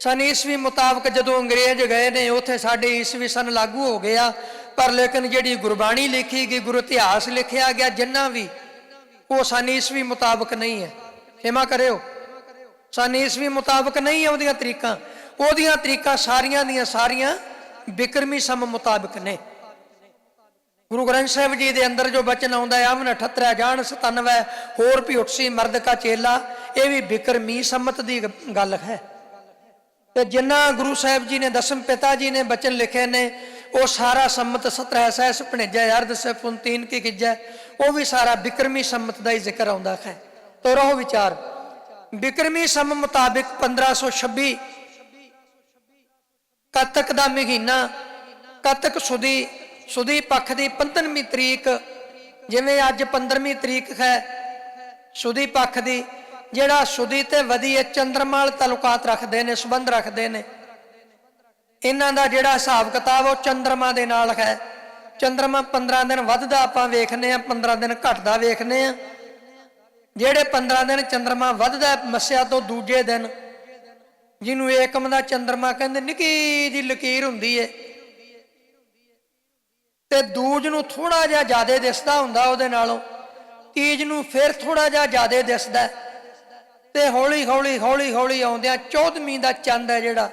ਸਨ ਈਸਵੀ ਮੁਤਾਬਕ ਜਦੋਂ ਅੰਗਰੇਜ਼ ਗਏ ਨੇ, ਉੱਥੇ ਸਾਡੇ ਈਸਵੀ ਸਨ ਲਾਗੂ ਹੋ ਗਿਆ ਪਰ ਲੇਕਿਨ ਜਿਹੜੀ ਗੁਰਬਾਣੀ ਲਿਖੀ ਗਈ, ਗੁਰੂ ਇਤਿਹਾਸ ਲਿਖਿਆ ਗਿਆ, ਜਿੰਨਾ ਵੀ, ਉਹ ਸਨ ਈਸਵੀ ਮੁਤਾਬਕ ਨਹੀਂ ਹੈ। ਖਿਮਾ ਕਰਿਓ। ਸਨ ਈਸਵੀ ਮੁਤਾਬਕ ਨਹੀਂ ਹੈ ਉਹਦੀਆਂ ਤਰੀਕਾਂ। ਉਹਦੀਆਂ ਤਰੀਕਾਂ ਸਾਰੀਆਂ ਦੀਆਂ ਸਾਰੀਆਂ ਬਿਕਰਮੀ ਸਮ ਮੁਤਾਬਕ ਨੇ। ਗੁਰੂ ਗ੍ਰੰਥ ਸਾਹਿਬ ਜੀ ਦੇ ਅੰਦਰ ਜੋ ਬਚਨ ਆਉਂਦਾ ਹੈ ਅਮਨ 78 ਜਾਣ 97 ਹੋਰ ਵੀ ਉਠਸੀ ਮਰਦ ਕਾ ਚੇਲਾ, ਇਹ ਵੀ ਬਿਕਰਮੀ ਸੰਮਤ ਦੀ ਗੱਲ ਹੈ। ਤੇ ਜਿੰਨਾ ਗੁਰੂ ਸਾਹਿਬ ਜੀ ਨੇ ਦਸਮ ਪਿਤਾ ਜੀ ਨੇ ਬਚਨ ਲਿਖੇ ਨੇ, ਉਹ ਸਾਰਾ ਸੰਮਤ 17 ਸਹਿਸ ਭਣੇਜਾ, ਅਰਧ ਸੇ ਪੁੰਤੀਨ ਕੀ ਗਿਜੈ ਉਹ ਵੀ ਸਾਰਾ ਬਿਕਰਮੀ ਸੰਮਤ ਦਾ ਹੀ ਜ਼ਿਕਰ ਆਉਂਦਾ ਹੈ। ਤੋ ਰਹੋ ਵਿਚਾਰ, ਬਿਕਰਮੀ ਸਮ ਮੁਤਾਬਿਕ 1526 ਕੱਤਕ ਦਾ ਮਹੀਨਾ, ਕੱਤਕ ਸੁਦੀ ਸੁਦੀ ਪੱਖ ਦੀ 15ਵੀਂ ਤਰੀਕ, ਜਿਵੇਂ ਅੱਜ 15ਵੀਂ ਤਰੀਕ ਹੈ, ਸੁਦੀ ਪੱਖ ਦੀ, ਜਿਹੜਾ ਸੁਦੀ ਤੇ ਵਧੀਏ ਚੰਦਰਮਾਲ ਤਲੁਕਾਤ ਰੱਖਦੇ ਨੇ, ਸੰਬੰਧ ਰੱਖਦੇ ਨੇ, ਇਹਨਾਂ ਦਾ ਜਿਹੜਾ ਹਿਸਾਬ ਕਿਤਾਬ ਉਹ ਚੰਦਰਮਾ ਦੇ ਨਾਲ ਹੈ। ਚੰਦਰਮਾ 15 ਦਿਨ ਵੱਧਦਾ ਆਪਾਂ ਵੇਖਨੇ ਆ 15 ਦਿਨ ਘਟਦਾ ਵੇਖਨੇ ਆ ਜਿਹੜੇ 15 ਦਿਨ ਚੰਦਰਮਾ ਵੱਧਦਾ ਮੱਸਿਆ ਤੋਂ ਦੂਜੇ ਦਿਨ, ਜਿਹਨੂੰ ਏਕਮ ਦਾ ਚੰਦਰਮਾ ਕਹਿੰਦੇ, ਨਿੱਕੀ ਜੀ ਲਕੀਰ ਹੁੰਦੀ ਏ ਤੇ ਦੂਜ ਨੂੰ ਥੋੜਾ ਜਿਹਾ ਜ਼ਿਆਦਾ ਦਿਸਦਾ ਹੁੰਦਾ ਉਹਦੇ ਨਾਲੋਂ, ਤੀਜ ਨੂੰ ਫਿਰ ਥੋੜਾ ਜਿਹਾ ਜ਼ਿਆਦਾ ਦਿਸਦਾ ਹੈ। ਤੇ ਹੌਲੀ ਹੌਲੀ ਹੌਲੀ ਹੌਲੀ ਆਉਂਦਿਆਂ 14ਵੀਂ ਦਾ ਚੰਦ ਹੈ ਜਿਹੜਾ,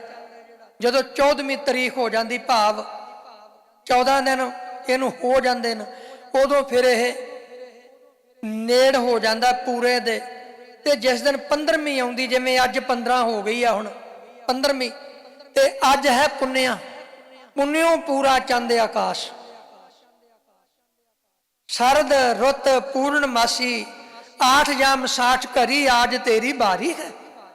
ਜਦੋਂ 14ਵੀਂ ਤਰੀਕ ਹੋ ਜਾਂਦੀ ਭਾਵ 14 ਦਿਨ ਇਹਨੂੰ ਹੋ ਜਾਂਦੇ ਨੇ, ਉਦੋਂ ਫਿਰ ਇਹ ਨੇੜ ਹੋ ਜਾਂਦਾ ਪੂਰੇ ਦੇ, ਤੇ ਜਿਸ ਦਿਨ 15ਵੀਂ ਆਉਂਦੀ, ਜਿਵੇਂ ਅੱਜ 15 ਹੋ ਗਈ ਆ ਹੁਣ 15ਵੀਂ ਤੇ ਅੱਜ ਹੈ ਪੁੰਨਿਆ, ਪੁੰਨਿਓ ਪੂਰਾ ਚੰਦ ਆਕਾਸ਼ ਸਰਦ ਰੁੱਤ ਪੂਰਨਮਾਸੀ ਆਠ ਜਾਮ ਸਾਠ ਘਰੀ ਆਜ ਤੇਰੀ ਬਾਰੀ ਹੈ।